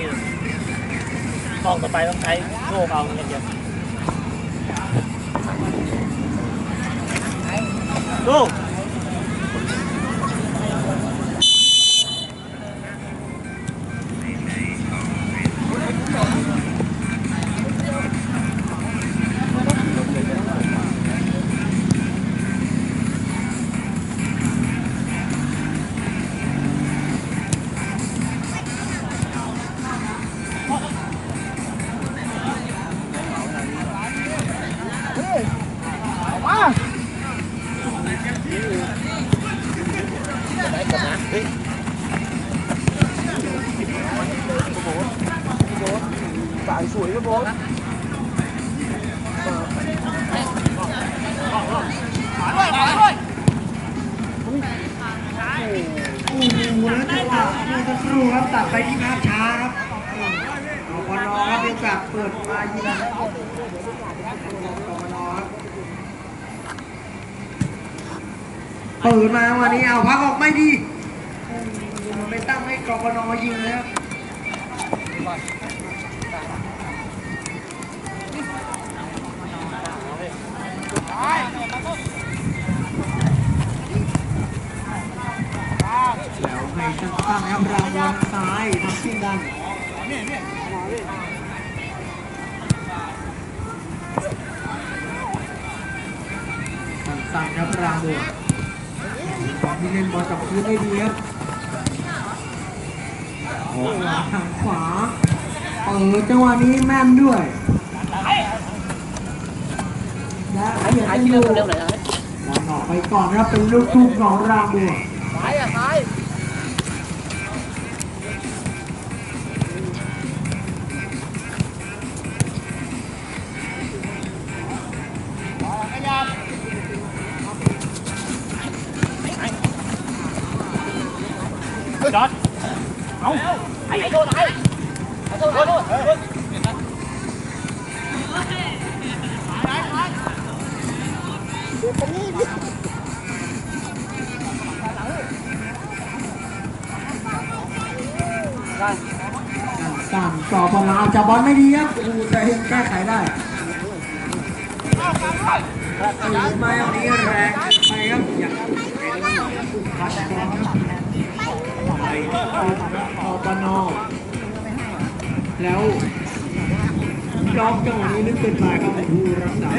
นี่กล้องต่อไปต้องใช้โลกเอาเงเดียวลูก โอ้โหแล้วจังหวะเมื่อสักครู่ครับตัดไปที่ภาพช้าครับเอาพนครับมีโอกาสเปิดมายิงครับกพนครับเปิดมาวันนี้เอาพักออกไม่ดีายทำขึ้นดังตั้งครับรางวัลของที่เล่นบอลกับพื้นได้ดีครับออกมาทางขวาเปิดจังหวะนี้แม่นด้วย และเปลี่ยนเป็นลูกบอลออกไปก่อนครับเป็นลูกทุ่งของรางบั ไม่ดีครับโอ้โหแต่ยังแก้ไขได้ตื่นมาอย่างนี้แรงไปครับอย่างเป็นคัดบอลครับไปอปนแล้วล็อกจังหวะนี้นึกเป็นไปครับผู้รักษา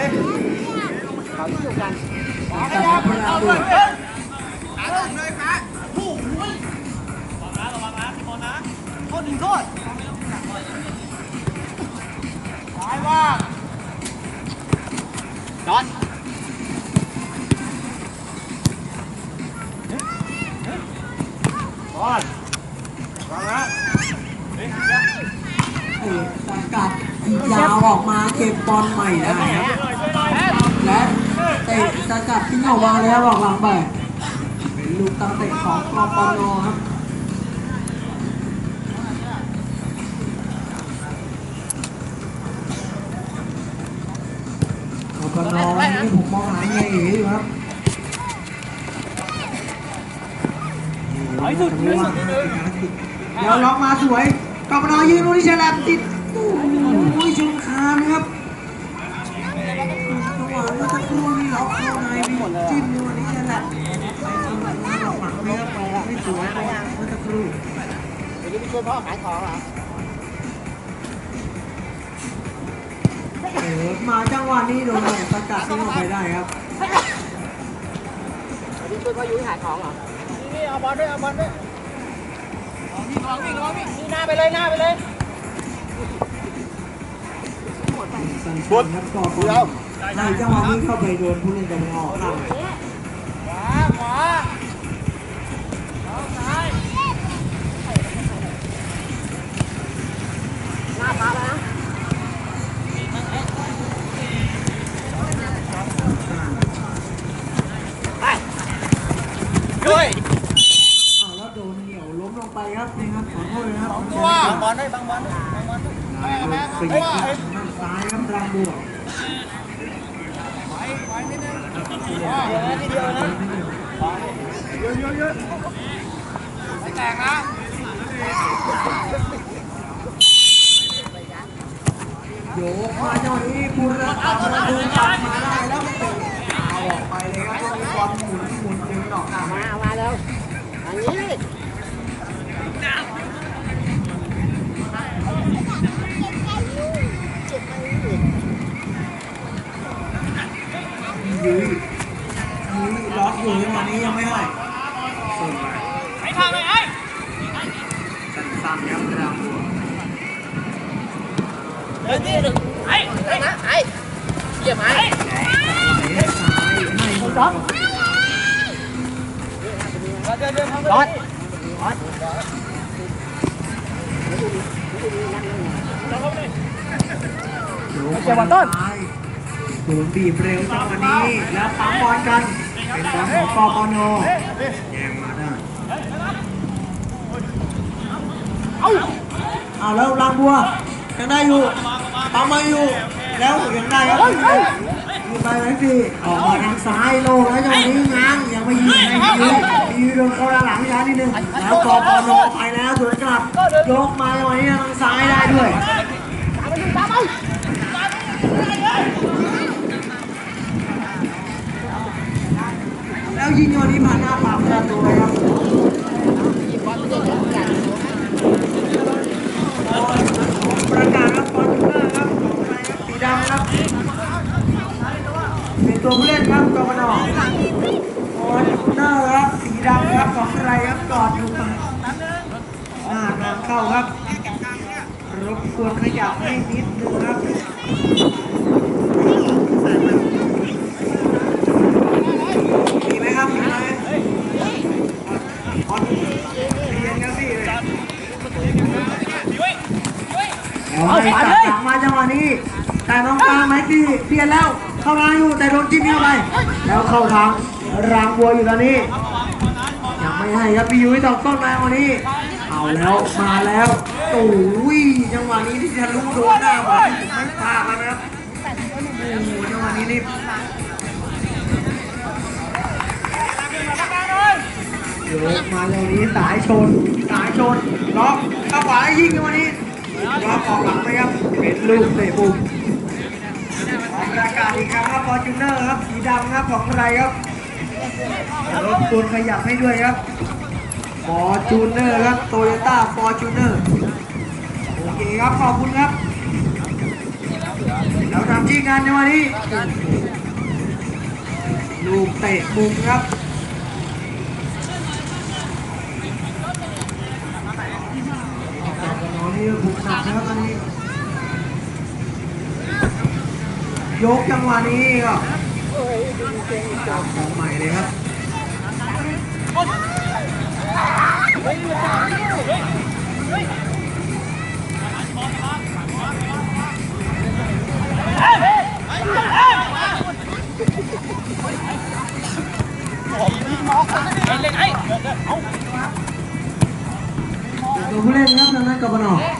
แต่พลังด้วยจอ ดเอกสกัดยาวออกมาเก็บบอลใหม่ได้ครับและเตะสกัดทิ้งออกมาแล้วออกหลังไปเป็นลูกตั้งเตะของกปนครับ กปนอนนี่ผมมองหาเงยอยู่ครับสุดถอยสุดเดี๋ยวล็อกมาสวยกปนอยืนลูกที่แฉลบติดโอ้โหชนคานครับจังหวะเมื่อสักครู่นี่ล็อกเข้าในมีจิ้มลูกนี้ฉลับไปทางหลังไม่ครับไม่สวยเมื่อสักครู่เดี๋ยวนี้ไปช่วยพ่อขายของเหรอ เปิดมาจังหวะนี้โดนแหวนสกัดที่ออกไปได้ครับเดี๋ยวนี้ช่วยพ่อยุ้ยขายของเหรอนี่เอาบอลด้วยเอาบอลด้วยวิ่งระวังวิ่งระวังวิ่งนี่หน้าไปเลยหน้าไปเลยสั้นๆครับก่อนในจังหวะนี้เข้าไปโดนผู้เล่นกปนออกข้าง ขวาขวาเอาซ้ายหน้าพาแล้วนะไปด้วย อ้าวแล้วโดนเหนียวล้มลงไปครับนะครับขอโทษนะครับ ตัวบังบอลด้วยบังบอลด้วยบังบอลด้วย นายลูกฟรีคิกทางซ้ายครับรางบัวไม่แตกนะโยกมาจังหวะนี้บุรพาประตูกลับมาได้แล้ว ยื้อยื้อล็อกอยู่จังหวะนี้ยังไม่ให้ส่งไปไอ้ทางไหนไอ้สั้นๆครับกระดาษบัวเดินนี่ไอ้ไอ้นะไอ้เยียบไอ้ไอ้ล้วซ้ายไม่หมดร้อนร้อนเจ้าต้น โดนบีบเร็วจังวะนี้ แล้วปั๊มบอลกัน เป็นบอลของกปนแย่งมาได้เอาเอาแล้วลางบัวยังได้อยู่ปั๊มมาอยู่ แล้วยังได้ครับยิงไปไหมพี่ออกมาทางซ้ายโลแล้วจังหวะนี้ง้างยังไม่ยิงให้ยิงยิงโดนเข้าด้านหลังช้านิดนึงแล้วกปนไปแล้วสวนกลับยกมาจังหวะนี้ทางซ้ายได้ด้วย ยิงวันนี้มาหน้าปากประตูเลยครับประกาศครับฟอร์จูเนอร์ครับของไทยครับสีดำครับเป็นตัวผู้เล่นครับกบนฟอร์จูเนอร์ครับสีดำครับของไทยครับจอดอยู่ฝั่งหน้าทางเข้าครับรบกวนขยับให้นิดนึงครับ มีไหมครับมีไหม ออนเรียนกันสิเลยเอาให้ตัดหลังมาจังหวะนี้ แต่น้องปลาไหมที่เปลี่ยนแล้ว เข้าทางอยู่แต่โดนจิ้มเข้าไป แล้วเข้าทางรางบัวอยู่ตอนนี้ ยังไม่ให้ครับพี่ยุ้ยตอกต้นมาวันนี้ เอาแล้วมาแล้วโอ้ยจังหวะนี้ที่จะลุกโดนหน้าบอลไม่พลาดแล้วนะครับโอ้โหจังหวะนี้นี่ ยกมาตรงนี้สายชน สายชนล็อกเข้าขวายิงกันวันนี้ล็อกออกหลังไหมครับ เป็นลูกเตะปุ่มออกประกาศอีกครั้งครับฟอร์จูเนอร์ครับสีดำครับของใครครับรบกวนขยับให้ด้วยครับฟอร์จูเนอร์ครับโตโยต้าฟอร์จูเนอร์โอเคครับขอบคุณครับเราทำที่งานในวันนี้ลูกเตะมุมครับ น้องนี่ บุกหนักนะครับตอนนี้ ยกจังหวะนี้ก็จับของใหม่เลยครับเล่นไอ้ตัวผู้เล่น ครับทางนั้นกบนอ้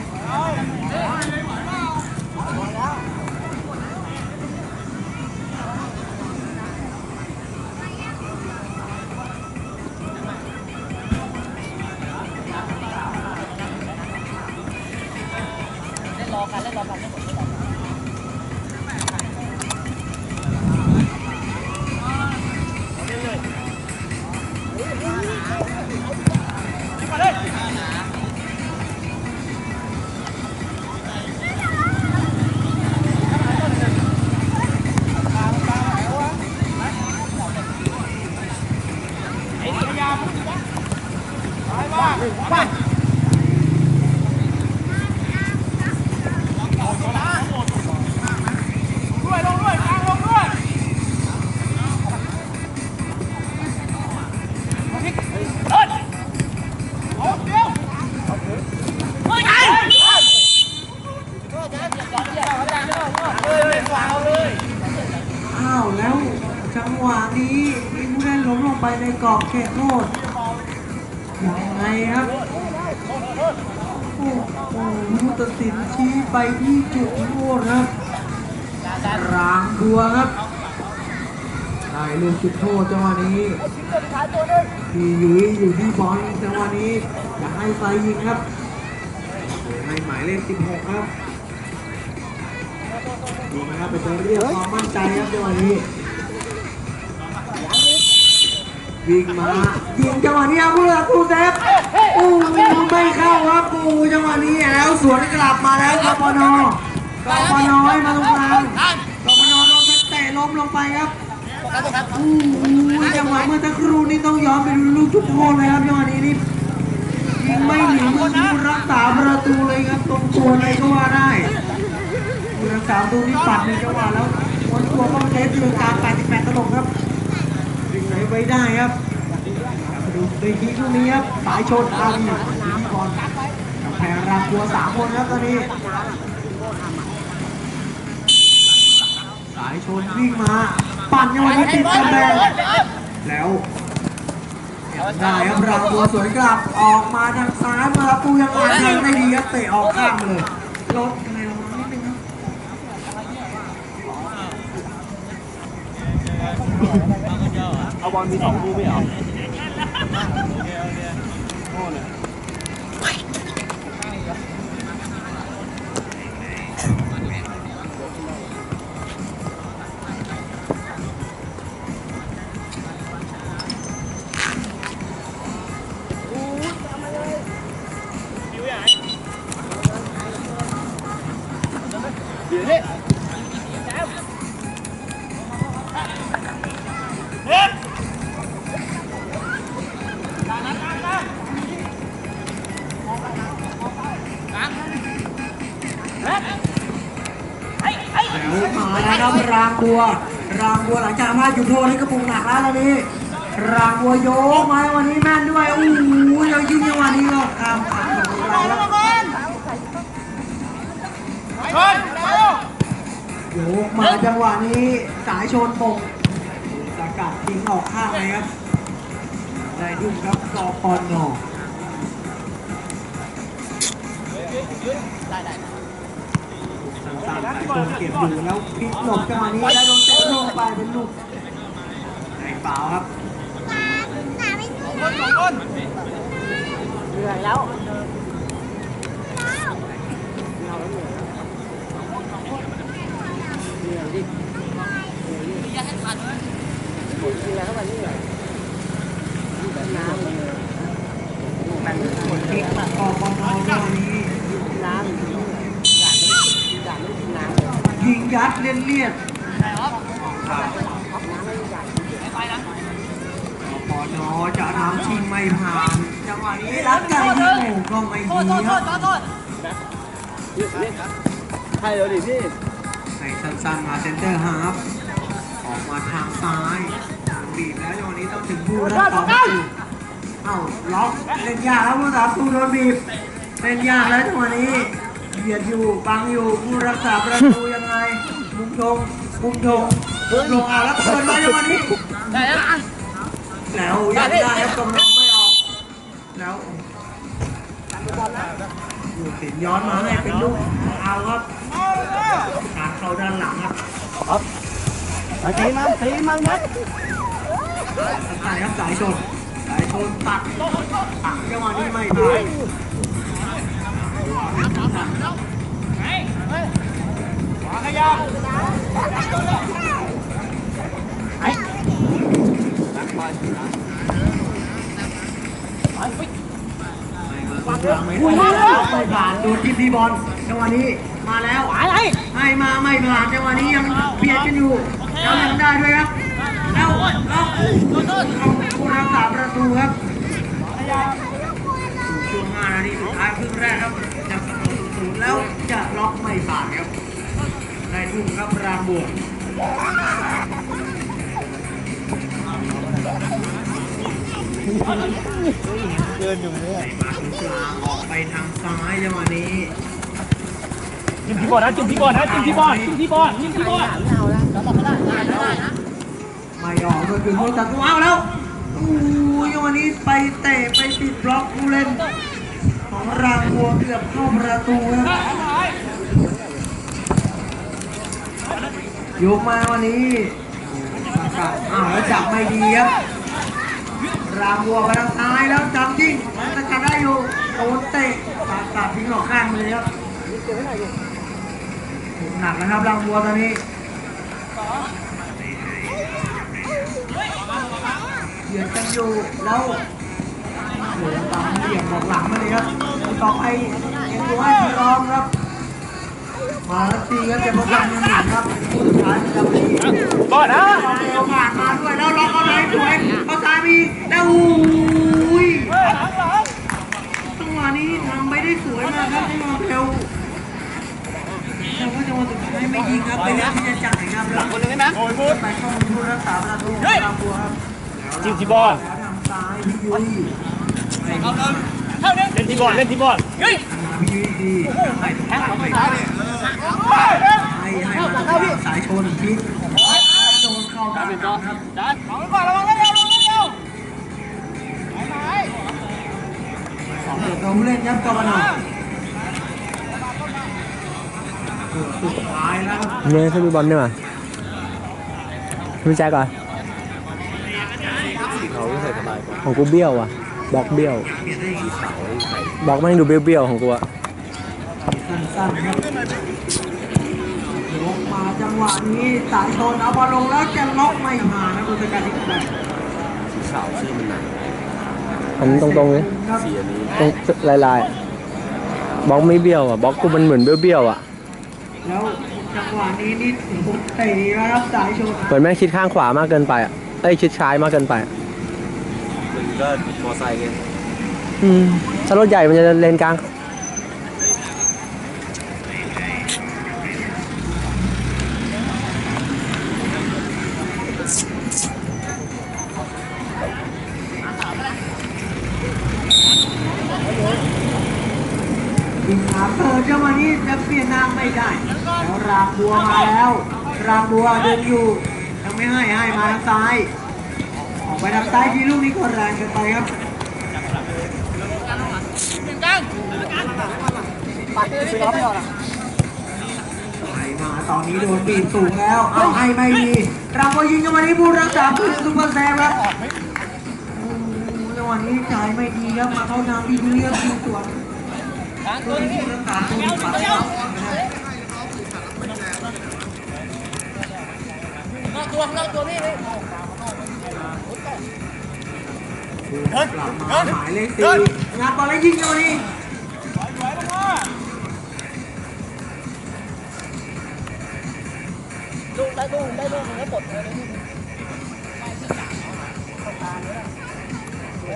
จุดโทษจังหวะนี้พี่ยุ้ยอยู่ที่บอลจังหวะนี้อยากให้ไซยิงครับให้หมายเลข16ครับดูนะครับเป็นตัวเรียกความมั่นใจครับจังหวะนี้วิ่งมายิงจังหวะนี้ครับเพื่อตูเซฟอู้ไม่เข้าครับปูจังหวะนี้แล้วสวนกลับมาแล้วกปนกปนให้มาตรงกลางกปนโดนเตะล้มลงไปครับ จังหวะเมื่อสักครู่นี้ต้องยอนไปดูลูกทุกโทษเลยครับจังหวะนี้นี่ยิงไม่หนีมือรักษาประตูเลยครับตรงตัวเลยก็ว่าได้รักษาประตูนี่ปัดในจังหวะแล้วม้วนตัวต้องเซฟอยู่กลาง88ตลกครับดึงไหนไว้ได้ครับมาดูตีทีลูกนี้ครับสายชนอาวีทีก่อนแพรรามตัวสามคนครับตอนนี้สายชนวิ่งมา ปั่นในวันนี้ติดกำแพงแล้วได้ครับราตัวสวนกลับออกมาทางซ้ายมาปูยังอ่านทางได้ดีครับเตะออกข้างเลยลดคะแนนลงมานิดนึงครับเอาบอลมีสองลูกไม่เหรอ บัวโยกมาวันนี้แม่นด้วยโอ้โหเรายิงจังวะนี้ก็ข้ามขาของเราแล้วโยกมาจังหวะนี้สายชนปกสกัดทิ้งออกข้างเลยครับได้ดุมครับกอปอนอต่างๆสายชนเก็บอยู่แล้วพลิกหลบจังหวะนี้แล้โดนเตะลงไปเป็นลูกไอ้เปล่าครับ เหนื่อยแล้วคนพลิกกอปอนอจังหวะนี้น้ำอยากไม่อยากไม่กินน้ำเลยยิงยัดเลียนเลียด ไม่ผ่านจังหวะนี้รักไก่ยิงโอ้ก็ไม่ดีครับใช่เลยดิพี่ให้สั้นๆมาเซนเตอร์ฮาร์ฟออกมาทางซ้ายบีบแล้วจังหวะนี้ต้องถึงผู้รับต่อประตูเอ้าล็อกเล่นยากแล้วผู้รับตูโดนบีบเล่นยากแล้วจังหวะนี้เบียดอยู่บังอยู่ผู้รักษาประตูยังไงมุมทงมุมทงมุมทงเอาแล้วเปิดมาจังหวะนี้ได้แล้วแล้วยังได้ครับกำลังไม่ออก แล้วอยู่ติดย้อนมาให้เป็นลูกเอาครับการเข้าด้านหลังครับตีมันตีมันนะสายครับสายชนสายชนตัดตัดจังหวะนี้ไม่ได้ไม่ ได้ไม่ผ่านดูทีมดีบอลจังหวะนี้มาแล้วอะไรให้มาไม่ผ่านจังหวะนี้ยังเบียดกันอยู่แล้วยังได้ด้วยครับแล้วแล้วผู้รักษาประตูครับช่วง5นาทีสุดท้ายครึ่งแรกครับจะเสมอศูนย์แล้วจะล็อกไม่ผ่านครับได้ทุ่มครับรามบวก เกินอยู่เลยมาถึงกลางออกไปทางซ้ายจังหวะนี้จิ้มที่บอลนะจิ้มที่บอลนะจิ้มที่บอลจิ้มที่บอลจิ้มที่บอลไม่เอาแล้วแล้วเราก็ได้ได้ได้นะไม่ออกก็คือโทษตัดตัวเอาแล้วอู้ยวันนี้ไปเตะไปติดบล็อกผู้เล่น ของรางวัวเกือบเข้าประตูครับยกมาวันนี้สกัดอ้าวแล้วจับไม่ดีครับ รางวัวไปทางซ้ายแล้วจับจริงสกัดได้อยู่โดนเตะตัดตัดทิ้งออกข้างเลยครับหนักนะครับรางบัวตอนนี้เหยียดกันอยู่แล้วโอ้โหตามเหยียบบอกหลังมาเลยครับต่อไปเอ็นดูให้ทีรองครับมาแล้วตีครับเก็บประกันยังหนักครับ จิ้มที่บอลแล้วทางซ้ายพี่ยุ้ยให้เล่นที่บอลเล่นที่บอลเฮ้ยมาพี่ยุ้ยดีให้แทงเขาไปให้ให้มาตรงกลางสายชนพลิกโดนเข้าทางหลังครับดันของก่อนระวังนะเร็วเร็วเร็วสองเปิดตัวผู้เล่นครับกบนสุดท้ายแล้วครับเนี่ยถ้ามีบอลด้วยมั้ยพี่แจ็คก่อน ของกูเบี้ยวอะบล็อกเบี้ยวเปลี่ยนได้อีกบล็อกแม่งดูเบี้ยวๆของกูอะสั้นๆครับลงมาจังหวะนี้สายชนเอาบอลลงแล้วจะล็อกไม่มานะคุณสกัดที่ไหนอันนี้ตรงๆเลยครับตรงลายๆอะบล็อกไม่เบี้ยวอะบล็อกกูมันเหมือนเบี้ยวๆอะแล้วจังหวะนี้นี่โอ้โหเตะแล้วครับสายชนเหมือนแม่งชิดข้างขวามากเกินไปอะเอ้ยชิดซ้ายมากเกินไปอะ มันก็มอไซค์ไงอืมถ้ารถใหญ่มันจะเลนกลางยิงหาเปิดจังหวะนี้จะเปลี่ยนนางไม่ได้แล้วรางบัวมาแล้ว รางบัวเดินอยู่ยังไม่ให้ให้มาทางซ้ายออก ไปทางซ้ายทีลูกนี้ก็แรงเกินไปครับไปมาตอนนี้โดนบีบสูงแล้ว เอาให้ไม่ดีเราก็ยิงกันมาที่ผู้รักษาคือซุปเปอร์แซมครับโอ้โหจังหวะนี้จ่ายไม่ดีครับมาเข้าทางพี่เลือกยิงสวนผู้รักษาตัวปัดครับนอกตัวนอกตั วนี่นี่กลับมาหมายเลขสี่งานบอลแล้วยิงกันมานี่ลูกได้ลูกได้ลูกมันก็ปลดเลยนี่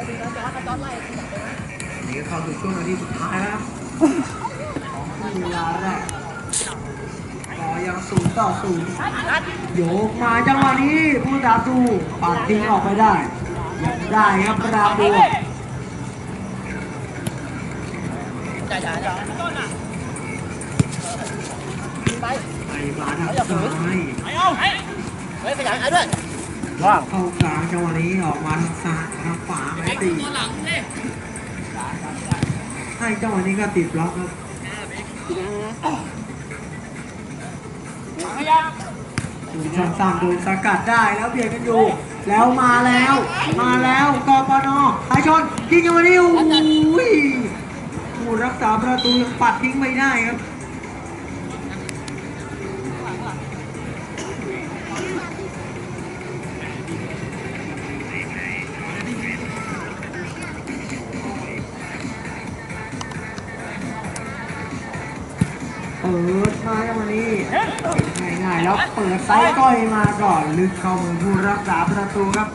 ดีนะจะให้กระจอนไล่ที่ไหนไปนะนี่ก็เข้าสู่ช่วงนาทีสุดท้ายแล้วของครึ่งเวลาแรกต่อยังศูนย์ต่อศูนย์โยกมาจังหวะนี้ผู้ตาตูปัดทิ้งออกไปได้ ได้ครับราบูจ่ายจ่ายจ่ายไปไปมาทางซ้ายเฮ้ยขยายขายด้วยว่างเข้ากลางจังหวะนี้ออกมาทางซ้ายทางขวาไม่ตีตัวหลังนี่ให้จังหวะนี้ก็ติดล็อกครับพยายามดูช่องสามโดนสกัดได้แล้วเบียดกันอยู่ แล้วมาแล้ว มาแล้วกปนไอชนยิงกันมาดิโอ้ยผู้รักษาประตูยังปัดทิ้งไม่ได้ครับเปิดมาจังหวะนี้ แล้วเปิดไซส์ก้อยมาก่อนลึกเข้ามือผู้รักษาประตูครับ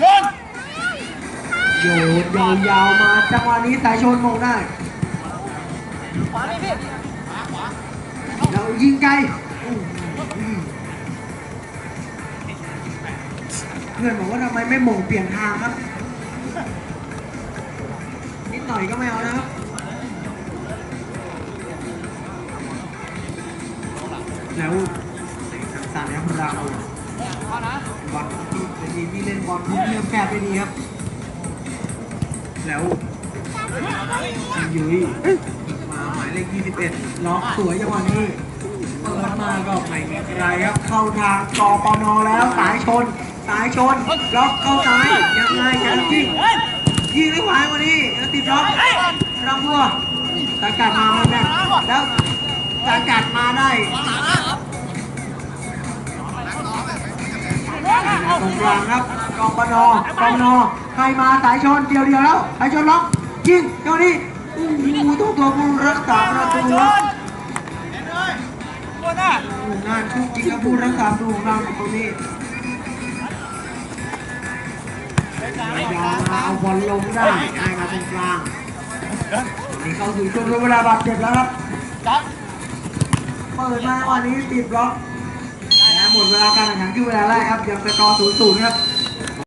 ชนโยนยาวมาจังหวะนี้สายชนมงได้ขวานี่พี่แล้วยิงไกลเพื่อนบอกว่าทำไมไม่หม่งเปลี่ยนทางครับ นิดหน่อยก็ไม่เอานะครับ แล้วสามนะครับเราบอลที่เป็นทีมที่เล่นบอลทุกเรื่องแคบได้ดีครับ แล้วยุ้ยมาหมายเลข21ล็อกสวยจังหวะนี้เปิดมาก็ไม่มีใครครับเข้าทางกปนแล้วสายชนสายชนล็อกเข้าซ้ายยังไงยังยิงยิงไม่ไหววันนี้แล้วติดล็อกรำบัวสกัดมามันแน่นแล้ว จะจัดมาได้ตรงกลางครับกองปนกองนอใครมาสายชนเดียวเดียวแล้วสายชนล็อกยิงเดี๋ยวนี้อู้หูตัวตัวผู้รักษาประตูครับคนน่ะโอ้านชุกจริงครับผู้รักษาประตูของเราตรงนี้ยายามาเอาบอลลงได้ได้มาตรงกลางนี่เข้าสู่ช่วงเวลาบาดเจ็บแล้วครับ เปิดมาวันนี้ติดบล็อกนะหมดเวลาการแข่งขันคือเวลาแรกครับยังสกอร์ศูนย์ศูนย์ครับ